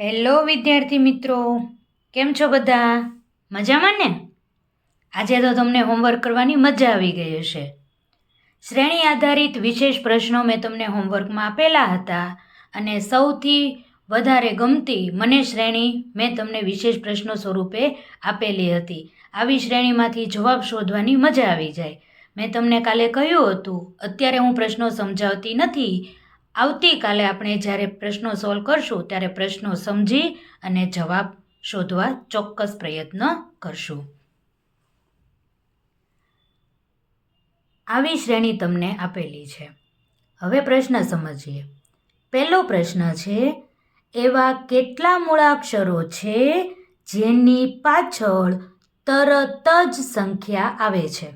Hello વિદ્યાર્થી મિત્રો. કેમ છો બધા? મજામાં ને? આજે તો તમને હોમવર્ક કરવાની મજા આવી ગઈ હશે. શ્રેણી આધારિત વિશેષ પ્રશ્નો મેં તમને હોમવર્કમાં આપેલા હતા અને સૌથી વધારે ગમતી મને શ્રેણી મેં તમને વિશેષ પ્રશ્નો સ્વરૂપે આપેલી હતી. આવી શ્રેણીમાંથી જવાબ શોધવાની મજા આવી જાય. મેં તમને કાલે કહ્યું હતું, અત્યારે હું પ્રશ્નો સમજાવતી નથી આવતીકાલે આપણે જ્યારે પ્રશ્નો સોલ્વ કરશું, ત્યારે પ્રશ્નો સમજી અને જવાબ શોધવા ચોક્કસ પ્રયત્ન કરશું. આવી શ્રેણી તમને આપેલી છે. હવે પ્રશ્ન સમજીએ. પહેલો પ્રશ્ન છે, એવા કેટલા મૂળાક્ષરો છે જેની પાછળ તરત જ સંખ્યા આવે છે?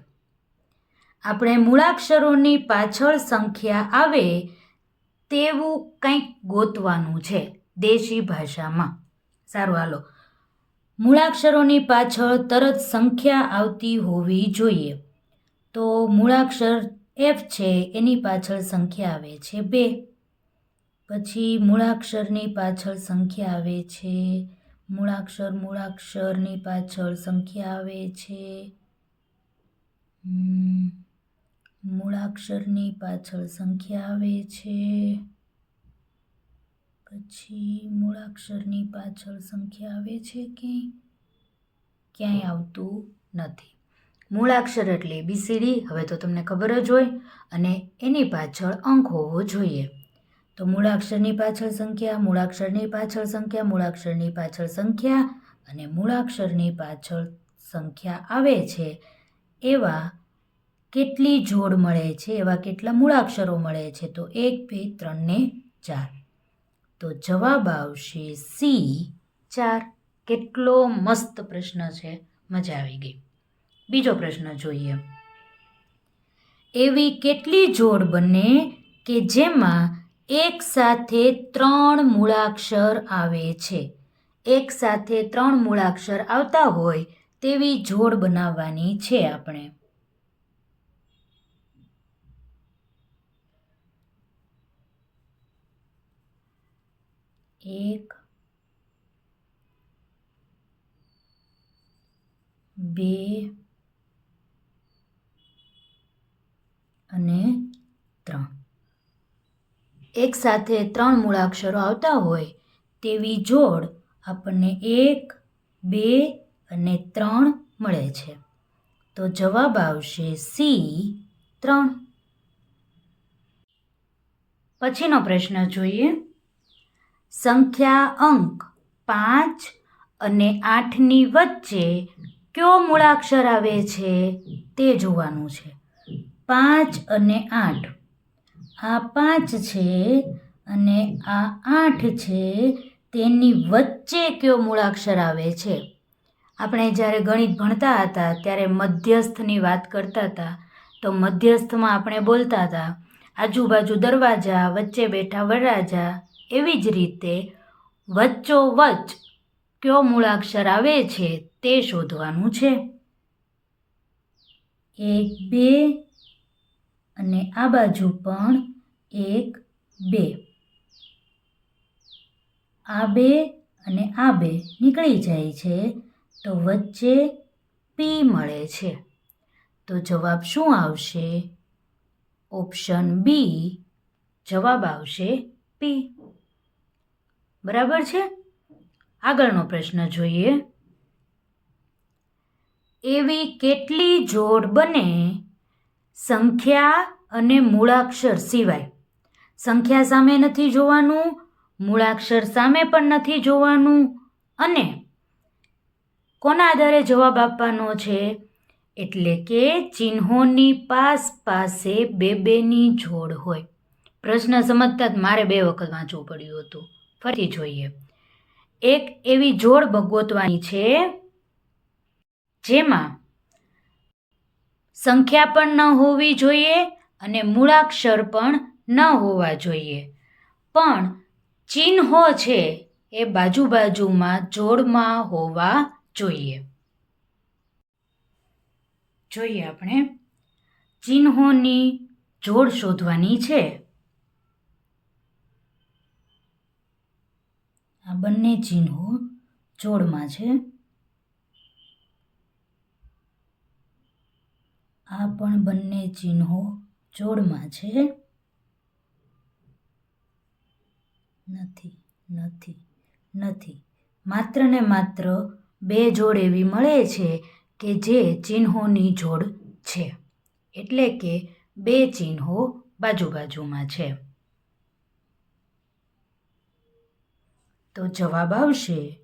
આપણે મૂળાક્ષરોની પાછળ સંખ્યા આવે તેવું કંઈક ગોતવાનું છે દેશી ભાષામાં. સારું, હાલો. મૂળાક્ષરોની પાછળ તરત સંખ્યા આવતી હોવી જોઈએ. તો મૂળાક્ષર એફ છે, એની પાછળ સંખ્યા આવે છે બે. પછી મૂળાક્ષરની પાછળ સંખ્યા આવે છે, મૂળાક્ષર મૂળાક્ષરની પાછળ સંખ્યા આવે છે. મૂળાક્ષરની પાછળ સંખ્યા આવે છે. પછી મૂળાક્ષરની પાછળ સંખ્યા આવે છે કે ક્યાંય આવતું નથી? મૂળાક્ષર એટલે બીસીડી હવે તો તમને ખબર જ હોય, અને એની પાછળ અંક હોવો જોઈએ. તો મૂળાક્ષરની પાછળ સંખ્યા, મૂળાક્ષરની પાછળ સંખ્યા, મૂળાક્ષરની પાછળ સંખ્યા, અને મૂળાક્ષરની પાછળ સંખ્યા આવે છે, એવા કેટલી જોડ મળે છે, એવા કેટલા મૂળાક્ષરો મળે છે? તો એક, બે, ત્રણ ને ચાર. તો જવાબ આવશે સી. ચાર. કેટલો મસ્ત પ્રશ્ન છે. મજા આવી ગઈ. બીજો પ્રશ્ન જોઈએ. એવી કેટલી જોડ બને કે જેમાં એક સાથે ત્રણ મૂળાક્ષર આવે છે. એક સાથે ત્રણ મૂળાક્ષર આવતા હોય તેવી જોડ બનાવવાની છે આપણે. એક બે અને ત્રણ. એક સાથે ત્રણ મૂળાક્ષરો આવતા હોય તેવી જોડ આપણને એક, બે અને ત્રણ મળે છે. તો જવાબ આવશે સી, ત્રણ. પછીનો પ્રશ્ન જોઈએ. સંખ્યા અંક પાંચ અને આઠની વચ્ચે કયો મૂળાક્ષર આવે છે? તે જોવાનું છે. પાંચ અને આઠ. આ પાંચ છે અને આ આઠ છે, તેની વચ્ચે કયો મૂળાક્ષર આવે છે? આપણે જ્યારે ગણિત ભણતા હતા, ત્યારે મધ્યસ્થની વાત કરતા હતા, તો મધ્યસ્થમાં આપણે બોલતા હતા, આજુબાજુ દરવાજા, વચ્ચે બેઠા વરરાજા એવી જ રીતે વચ્ચોવચ્ચ કયો મૂળાક્ષર આવે છે તે શોધવાનું છે. એક, બે અને આ બાજુ પણ એક, બે. આ બે અને આ બે નીકળી જાય છે તો વચ્ચે પી મળે છે. તો જવાબ શું આવશે? ઓપ્શન બી જવાબ આવશે પી બરાબર છે? આગળનો પ્રશ્ન જોઈએ. એવી કેટલી જોડ બને સંખ્યા અને મૂળાક્ષર સિવાય? સંખ્યા સામે નથી જોવાનું, મૂળાક્ષર સામે પણ નથી જોવાનું અને કોના આધારે જવાબ આપવાનો છે? એટલે કે ચિહ્નોની પાસ પાસે બે બેની જોડ હોય. પ્રશ્ન સમજતા જ મારે બે વખત વાંચવું પડ્યું હતું. ફરી જોઈએ. એક એવી જોડ ભગવતવાની છે જેમાં સંખ્યા પણ ન હોવી જોઈએ અને મૂળાક્ષર પણ ન હોવા જોઈએ. પણ ચિહ્નો છે એ બાજુ બાજુમાં જોડમાં હોવા જોઈએ. જોઈએ આપણે. ચિહ્નોની જોડ શોધવાની છે આ બંને ચિહ્નો જોડમાં છે. આ પણ બંને ચિહ્નો જોડમાં છે. નથી નથી નથી. માત્ર ને માત્ર બે જોડ એવી મળે છે કે જે ચિહ્નોની જોડ છે. એટલે કે બે ચિહ્નો બાજુ બાજુમાં છે. તો જવાબ આવશે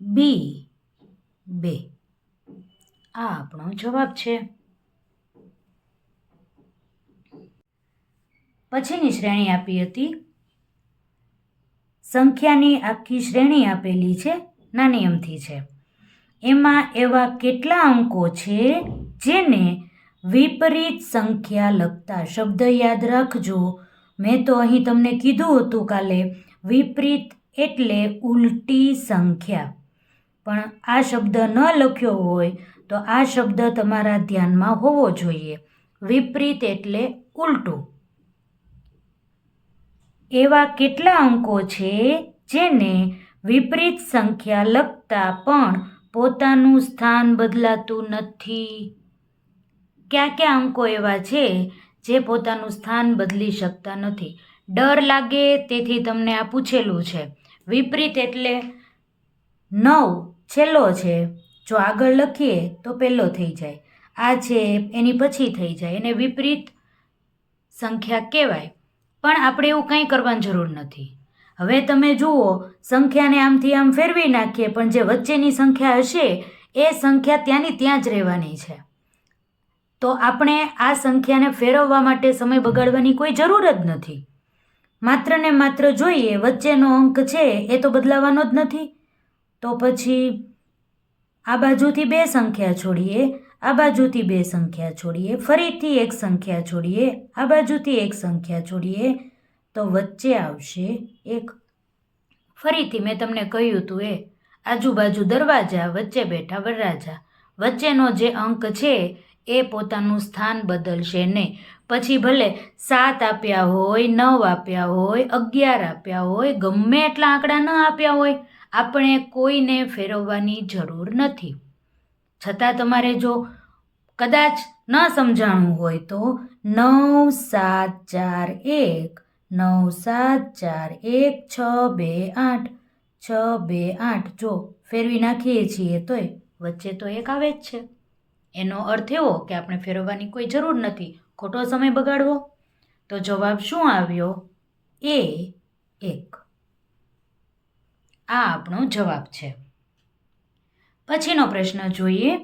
બી. બે. આ આપણો જવાબ છે. પછીની શ્રેણી આપી હતી. સંખ્યાની આખી શ્રેણી આપેલી છે, નાની અમથી છે. એમાં એવા કેટલા અંકો છે જેને વિપરીત સંખ્યા લખતા શબ્દ યાદ રાખજો. મેં તો અહીં તમને કીધું હતું કાલે, વિપરીત એટલે ઉલટી સંખ્યા. પણ આ શબ્દ ન લખ્યો હોય તો આ શબ્દ તમારા ધ્યાનમાં હોવો જોઈએ. વિપરીત એટલે ઉલટું. એવા કેટલા અંકો છે જેને વિપરીત સંખ્યા લખતા પણ પોતાનું સ્થાન બદલાતું નથી? કયા કયા અંકો એવા છે જે પોતાનું સ્થાન બદલી શકતા નથી? ડર લાગે તેથી તમને આ પૂછેલું છે. વિપરીત એટલે નવ છેલ્લો છે. જો આગળ લખીએ તો પહેલો થઈ જાય. આ છે એની પછી થઈ જાય. એને વિપરીત સંખ્યા કહેવાય. પણ આપણે એવું કંઈ કરવાની જરૂર નથી. હવે તમે જુઓ, સંખ્યાને આમથી આમ ફેરવી નાખીએ, પણ જે વચ્ચેની સંખ્યા હશે, એ સંખ્યા ત્યાંની ત્યાં જ રહેવાની છે. તો આપણે આ સંખ્યાને ફેરવવા માટે સમય બગાડવાની કોઈ જરૂર જ નથી. માત્ર ને માત્ર જોઈએ વચ્ચેનો અંક છે, એ તો બદલાવાનો જ નથી. તો પછી આ બાજુથી બે સંખ્યા છોડીએ, આ બાજુથી બે સંખ્યા છોડીએ, ફરીથી એક સંખ્યા છોડીએ, આ બાજુથી એક સંખ્યા છોડીએ, તો વચ્ચે આવશે એક. ફરીથી મેં તમને કહ્યું હતું એ, આજુબાજુ દરવાજા, વચ્ચે બેઠા વરરાજા. વચ્ચેનો જે અંક છે એ પોતાનું સ્થાન બદલશે નહીં. પછી ભલે સાત આપ્યા હોય, નવ આપ્યા હોય, અગિયાર આપ્યા હોય, ગમે એટલા આંકડા ન આપ્યા હોય, આપણે કોઈને ફેરવવાની જરૂર નથી. છતાં તમારે જો કદાચ ન સમજાણું હોય તો નવ સાત ચાર એક, નવ સાત ચાર એક, છ બે આઠ, છ બે આઠ જો ફેરવી નાખીએ છીએ તોય વચ્ચે તો એક આવે જ છે. એનો અર્થ એવો કે આપણે ફેરવવાની કોઈ જરૂર નથી. ખોટો સમય બગાડવો? તો જવાબ શું આવ્યો? એ એક. આ આપણો જવાબ છે. પછીનો પ્રશ્ન જોઈએ.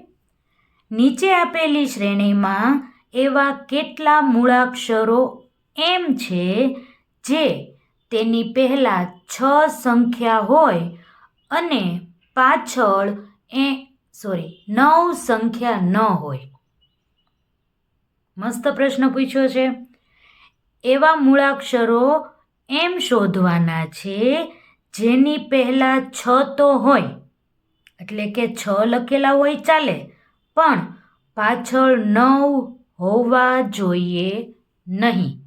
નીચે આપેલી શ્રેણીમાં એવા કેટલા મૂળાક્ષરો એમ છે જે તેની પહેલાં છ સંખ્યા હોય અને પાછળ એ સોરી નવ સંખ્યા ન હોય. મસ્ત પ્રશ્ન પૂછ્યો છે. એવા મૂળાક્ષરો એમ શોધવાના છે જેની પહેલાં છ તો હોય. એટલે કે છ લખેલા હોય ચાલે, પણ પાછળ નવ હોવા જોઈએ નહીં.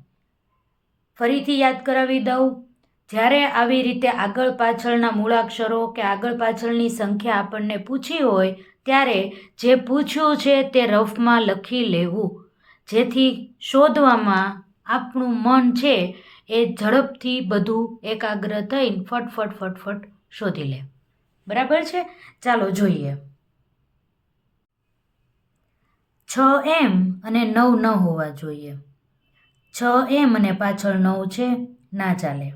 ફરીથી યાદ કરાવી દઉં. જ્યારે આવી રીતે આગળ પાછળના મૂળાક્ષરો કે આગળ પાછળની સંખ્યા આપણને પૂછી હોય, ત્યારે જે પૂછ્યું છે તે રફમાં લખી લેવું. જેથી શોધવામાં આપણું મન છે એ ઝડપથી બધું એકાગ્ર થઈને ફટફટ ફટફટ શોધી લે. બરાબર છે? ચાલો જોઈએ. છ એમ અને નવ ન હોવા જોઈએ. છ એમ અને પાછળ નવ છે, ના ચાલે.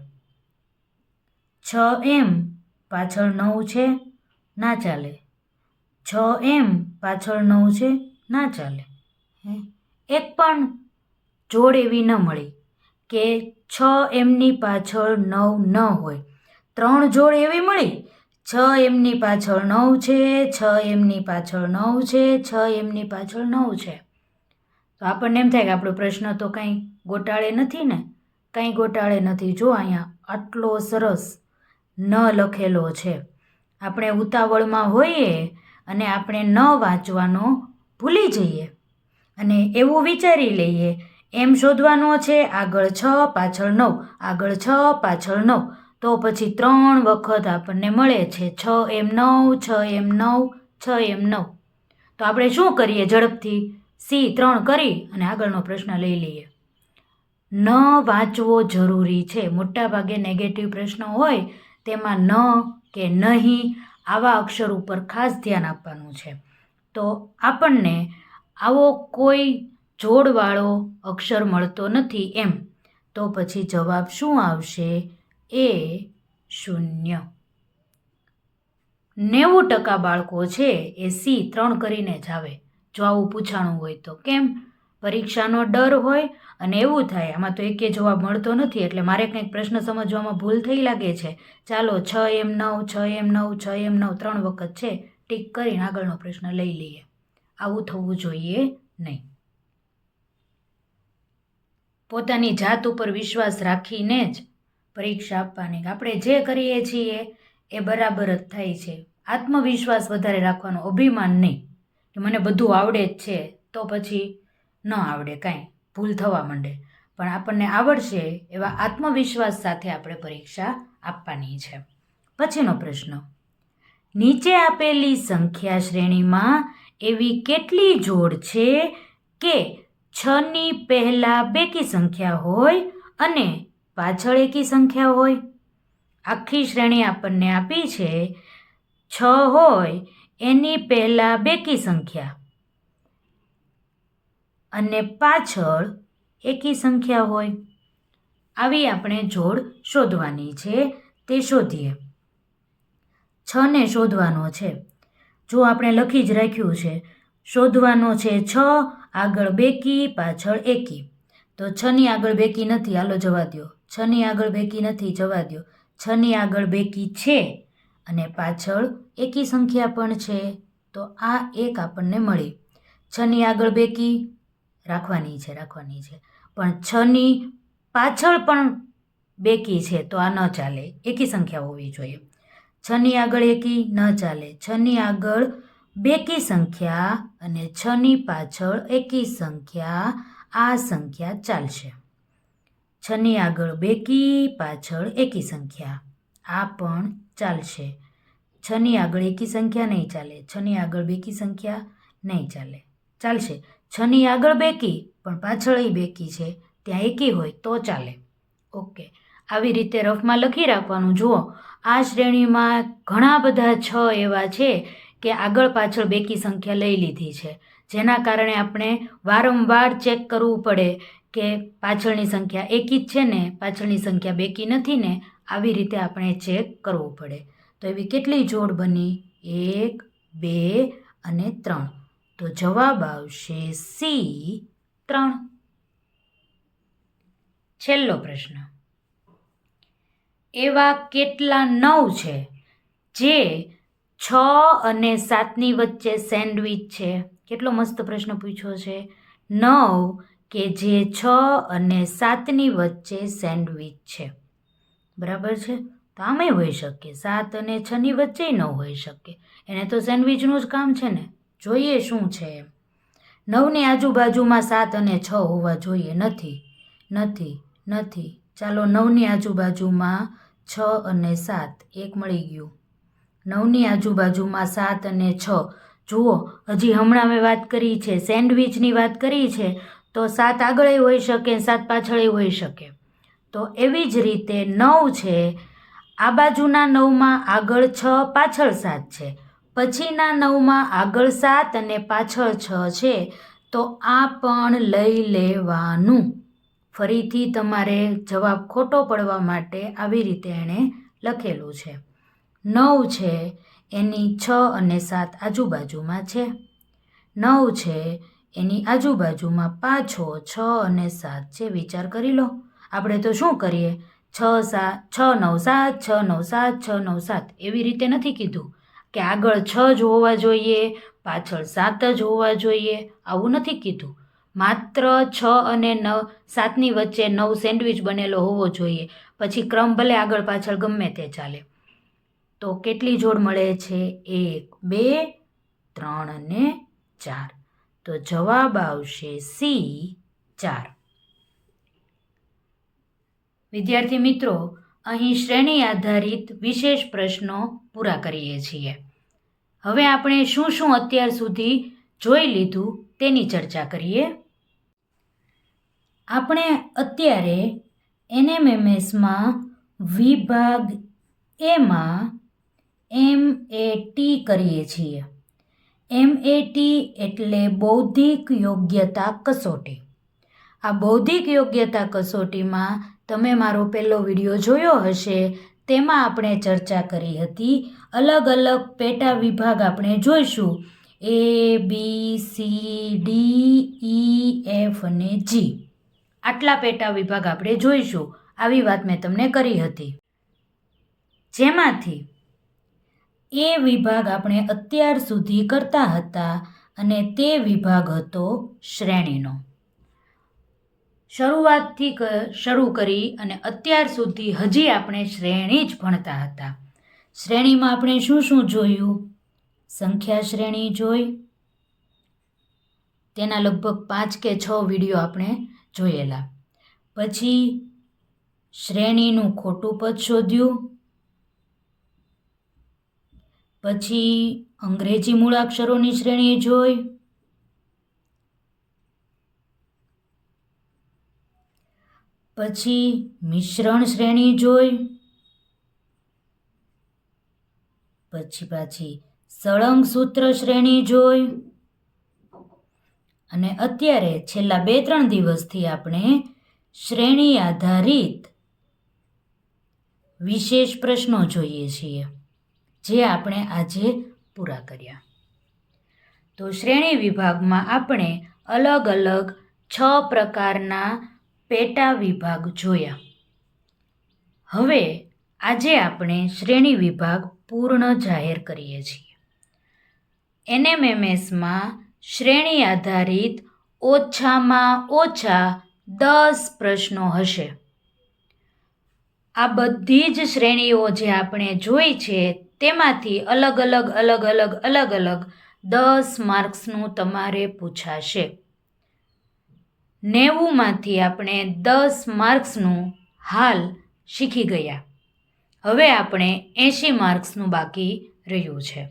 છ એમ પાછળ નવ છે, ના ચાલે. છ એમ પાછળ નવ છે, ના ચાલે. એક પણ જોડ એવી ન મળી કે છ એમની પાછળ નવ ન હોય. ત્રણ જોડ એવી મળી, છ એમની પાછળ નવ છે, છ એમની પાછળ નવ છે, છ એમની પાછળ નવ છે. તો આપણને એમ થાય કે આપણો પ્રશ્ન તો કંઈ ગોટાળે નથી ને? કંઈ ગોટાળે નથી. જો અહીંયા આટલો સરસ ન લખેલો છે. આપણે ઉતાવળમાં હોઈએ અને આપણે ન વાંચવાનો ભૂલી જઈએ. અને એવું વિચારી લઈએ, એમ શોધવાનો છે, આગળ છ, પાછળ નવ, આગળ છ, પાછળ નવ. તો પછી ત્રણ વખત આપણને મળે છે, છ એમ નવ, છ એમ નવ, છ એમ નવ. તો આપણે શું કરીએ ઝડપથી? સી ત્રણ કરી અને આગળનો પ્રશ્ન લઈ લઈએ. ન વાંચવો જરૂરી છે. મોટાભાગે નેગેટિવ પ્રશ્નો હોય તેમાં ન કે નહીં આવા અક્ષર ઉપર ખાસ ધ્યાન આપવાનું છે. તો આપણને આવો કોઈ જોડવાળો અક્ષર મળતો નથી એમ. તો પછી જવાબ શું આવશે? એ શૂન્ય. નેવું ટકા બાળકો છે એ સી ત્રણ કરીને જ આવે. જો આવું પૂછાણું હોય તો. કેમ? પરીક્ષાનો ડર હોય અને એવું થાય, આમાં તો એકે જવાબ મળતો નથી, એટલે મારે કંઈક પ્રશ્ન સમજવામાં ભૂલ થઈ લાગે છે. ચાલો, છ એમ નવ, છ એમ નવ, છ એમ નવ ત્રણ વખત છે, ટીક કરીને આગળનો પ્રશ્ન લઈ લઈએ. આવું થવું જોઈએ નહીં. પોતાની જાત ઉપર વિશ્વાસ રાખીને જ પરીક્ષા આપવાની. આપણે જે કરીએ છીએ એ બરાબર જ થાય છે. આત્મવિશ્વાસ વધારે રાખવાનો અભિમાન નહીં. કે મને બધું આવડે જ છે. તો પછી ન આવડે કાંઈ, ભૂલ થવા માંડે. પણ આપણને આવડશે એવા આત્મવિશ્વાસ સાથે આપણે પરીક્ષા આપવાની છે. પછીનો પ્રશ્ન. નીચે આપેલી સંખ્યા શ્રેણીમાં એવી કેટલી જોડ છે કે છની પહેલાં બેકી સંખ્યા હોય અને પાછળ એકી સંખ્યા હોય? આખી શ્રેણી આપણને આપી છે છ હોય, એની પહેલાં બેકી સંખ્યા. અને પાછળ એકી સંખ્યા હોય. આવી આપણે જોડ શોધવાની છે, તે શોધીએ. છને શોધવાનો છે. જો આપણે લખી જ રાખ્યું છે, શોધવાનો છે છ, આગળ બેકી, પાછળ એકી. તો છની આગળ બેકી નથી, હાલો જવા દો છની આગળ બેકી નથી, જવા દો છની આગળ બેકી છે અને પાછળ એકી સંખ્યા પણ છે, તો આ એક આપણને મળી. છની આગળ બેકી રાખવાની છે રાખવાની છે. પણ છની પાછળ પણ બે કી છે તો આ ન ચાલે. એકી સંખ્યા હોવી જોઈએ. છની આગળ એકી ન ચાલે. છની આગળ બેકી સંખ્યા અને છની પાછળ એકી સંખ્યા આ સંખ્યા ચાલશે. છની આગળ બેકી, પાછળ એકી સંખ્યા. આ પણ ચાલશે. છની આગળ એકી સંખ્યા નહીં ચાલે. છની આગળ બેકી સંખ્યા નહીં ચાલે. ચાલશે. છની આગળ બેકી, પણ પાછળ બેકી છે. ત્યાં એકી હોય તો ચાલે. ઓકે. આવી રીતે રફમાં લખી રાખવાનું. જુઓ, આ શ્રેણીમાં ઘણા બધા છ એવા છે કે આગળ પાછળ બેકી સંખ્યા લઈ લીધી છે. જેના કારણે આપણે વારંવાર ચેક કરવું પડે કે પાછળની સંખ્યા એકી જ છે ને, પાછળની સંખ્યા બેકી નથી ને, આવી રીતે આપણે ચેક કરવું પડે. તો એવી કેટલી જોડ બની? એક, બે અને ત્રણ. તો જવાબ આવશે સી ત્રણ. છેલ્લો પ્રશ્ન. એવા કેટલા નવ છે જે છ અને સાતની વચ્ચે સેન્ડવિચ છે? કેટલો મસ્ત પ્રશ્ન પૂછ્યો છે. નવ કે જે છ અને સાતની વચ્ચે સેન્ડવિચ છે. બરાબર છે? તો આમે હોઈ શકે. સાત અને છની વચ્ચે ન હોઈ શકે. એને તો સેન્ડવિચનું જ કામ છે ને. જોઈએ શું છે? નવની આજુબાજુમાં સાત અને છ હોવા જોઈએ. નથી નથી નથી. ચાલો નવની આજુબાજુમાં છ અને સાત. એક મળી ગયું. નવની આજુબાજુમાં સાત અને છ. જુઓ, હજી હમણાં મેં વાત કરી છે. સેન્ડવિચની વાત કરી છે. તો સાત આગળ હોઈ શકે, સાત પાછળ હોઈ શકે. તો એવી જ રીતે નવ છે. આ બાજુના નવમાં આગળ છ, પાછળ સાત છે. પછીના નવમાં આગળ સાત અને પાછળ છ છે, તો આ પણ લઈ લેવાનું. ફરીથી તમારે જવાબ ખોટો પડવા માટે આવી રીતે એણે લખેલું છે. નવ છે, એની છ અને સાત આજુબાજુમાં છે. નવ છે, એની આજુબાજુમાં પાછો છ અને સાત છે. વિચાર કરી લો. આપણે તો શું કરીએ? છ સાત છ નવ સાત, છ નવ સાત, છ નવ સાત એવી રીતે નથી કીધું. કે આગળ છ જ હોવા જોઈએ, પાછળ સાત જ હોવા જોઈએ, આવું નથી કીધું. માત્ર છ અને નવ સાતની વચ્ચે નવ સેન્ડવિચ બનેલો હોવો જોઈએ, પછી ક્રમ ભલે આગળ પાછળ ગમે તે ચાલે. તો કેટલી જોડ મળે છે? એક, બે, ત્રણ અને ચાર. તો જવાબ આવશે સી, ચાર. વિદ્યાર્થી મિત્રો અહીં શ્રેણી આધારિત વિશેષ પ્રશ્નો પૂરા કરીએ છીએ. હવે આપણે શું શું અત્યાર સુધી જોઈ લીધું તેની ચર્ચા કરીએ. આપણે અત્યારે એનએમએમએસમાં વિભાગ એમાં એમ એ ટી કરીએ છીએ. એમ એ ટી એટલે બૌદ્ધિક યોગ્યતા કસોટી. આ બૌદ્ધિક યોગ્યતા કસોટીમાં તમે મારો પહેલો વીડિયો જોયો હશે, તેમાં આપણે ચર્ચા કરી હતી અલગ અલગ પેટા વિભાગ આપણે જોઈશું, A, B, C, D, E, F અને જી. આટલા પેટા વિભાગ આપણે જોઈશું. આવી વાત મેં તમને કરી હતી. જેમાંથી એ વિભાગ આપણે અત્યાર સુધી કરતા હતા અને તે વિભાગ હતો શ્રેણીનો. શરૂઆતથી શરૂ કરી અને અત્યાર સુધી હજી આપણે શ્રેણી જ ભણતા હતા. શ્રેણીમાં આપણે શું શું જોયું? સંખ્યા શ્રેણી જોઈ. તેના લગભગ પાંચ કે છ વીડિયો આપણે જોયેલા. પછી શ્રેણીનું ખોટું પદ શોધ્યું. પછી અંગ્રેજી મૂળાક્ષરોની શ્રેણી જોઈ. પછી મિશ્રણ શ્રેણી જોઈ. પછી પાછી સળંગ સૂત્ર શ્રેણી જોઈ. અને અત્યારે છેલ્લા બે ત્રણ દિવસથી આપણે શ્રેણી આધારિત વિશેષ પ્રશ્નો જોઈએ છીએ, જે આપણે આજે પૂરા કર્યા. તો શ્રેણી વિભાગમાં આપણે અલગ અલગ છ પ્રકારના પેટા વિભાગ જોયા. હવે આજે આપણે શ્રેણી વિભાગ પૂર્ણ જાહેર કરીએ છીએ. એનએમએમએસમાં શ્રેણી આધારિત ઓછામાં ઓછા દસ પ્રશ્નો હશે. આ બધી જ શ્રેણીઓ જે આપણે જોઈ છે તેમાંથી અલગ અલગ અલગ અલગ અલગ અલગ દસ માર્ક્સનું તમારે પૂછાશે. નેવુંમાંથી આપણે દસ માર્ક્સનું હાલ શીખી ગયા. હવે આપણે એંશી માર્ક્સનું બાકી રહ્યું છે.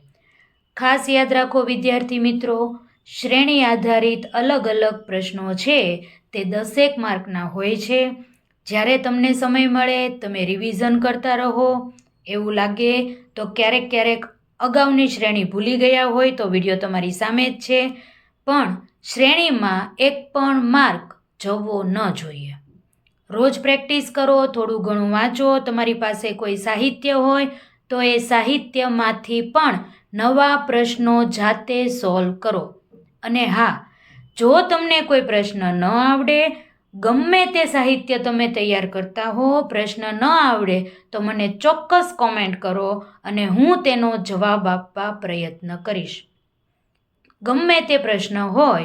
ખાસ યાદ રાખો વિદ્યાર્થી મિત્રો, શ્રેણી આધારિત અલગ અલગ પ્રશ્નો છે તે દસેક માર્કના હોય છે. જ્યારે તમને સમય મળે, તમે રિવિઝન કરતા રહો. એવું લાગે તો ક્યારેક ક્યારેક અગાઉની શ્રેણી ભૂલી ગયા હોય તો વીડિયો તમારી સામે જ છે. પણ શ્રેણીમાં એક પણ માર્ક જવો ન જોઈએ. રોજ પ્રેક્ટિસ કરો, થોડું ઘણું વાંચો, તમારી પાસે કોઈ સાહિત્ય હોય તો એ સાહિત્યમાંથી પણ નવા પ્રશ્નો જાતે સોલ્વ કરો. અને હા, જો તમને કોઈ પ્રશ્ન ન આવડે, ગમે તે સાહિત્ય તમે તૈયાર કરતા હો, પ્રશ્ન ન આવડે તો મને ચોક્કસ કોમેન્ટ કરો અને હું તેનો જવાબ આપવા પ્રયત્ન કરીશ. ગમે તે પ્રશ્ન હોય,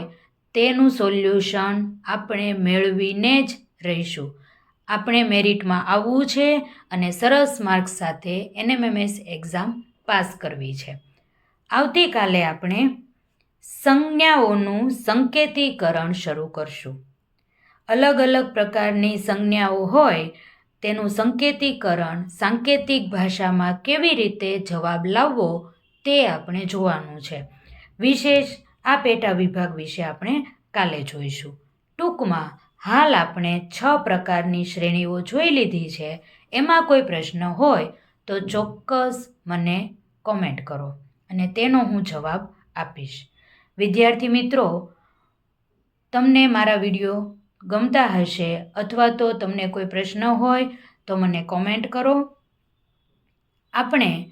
તેનું સોલ્યુશન આપણે મેળવીને જ રહીશું. આપણે મેરિટમાં આવવું છે અને સરસ માર્ક્સ સાથે એનએમએમએસ એક્ઝામ પાસ કરવી છે. આવતીકાલે આપણે સંજ્ઞાઓનું સંકેતીકરણ શરૂ કરશું. અલગ અલગ પ્રકારની સંજ્ઞાઓ હોય, તેનું સંકેતીકરણ સાંકેતિક ભાષામાં કેવી રીતે જવાબ લાવવો તે આપણે જોવાનું છે. વિશેષ આ પેટા વિભાગ વિશે આપણે કાલે જોઈશું. ટૂંકમાં, હાલ આપણે છ પ્રકારની શ્રેણીઓ જોઈ લીધી છે. એમાં કોઈ પ્રશ્ન હોય તો ચોક્કસ મને કોમેન્ટ કરો અને તેનો હું જવાબ આપીશ. વિદ્યાર્થી મિત્રો, તમને મારા વીડિયો ગમતા હશે અથવા તો તમને કોઈ પ્રશ્ન હોય તો મને કોમેન્ટ કરો. આપણે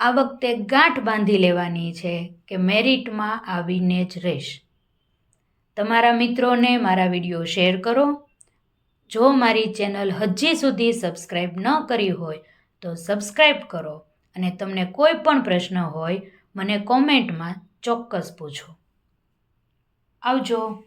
આ વખતે ગાંઠ બાંધી લેવાની છે કે મેરિટમાં આવીને જ રહીશ તમારા મિત્રોને મારા વીડિયો શેર કરો. જો મારી ચેનલ હજી સુધી સબસ્ક્રાઈબ ન કરી હોય તો સબસ્ક્રાઈબ કરો અને તમને કોઈ પણ પ્રશ્ન હોય, મને કોમેન્ટમાં ચોક્કસ પૂછો. આવજો.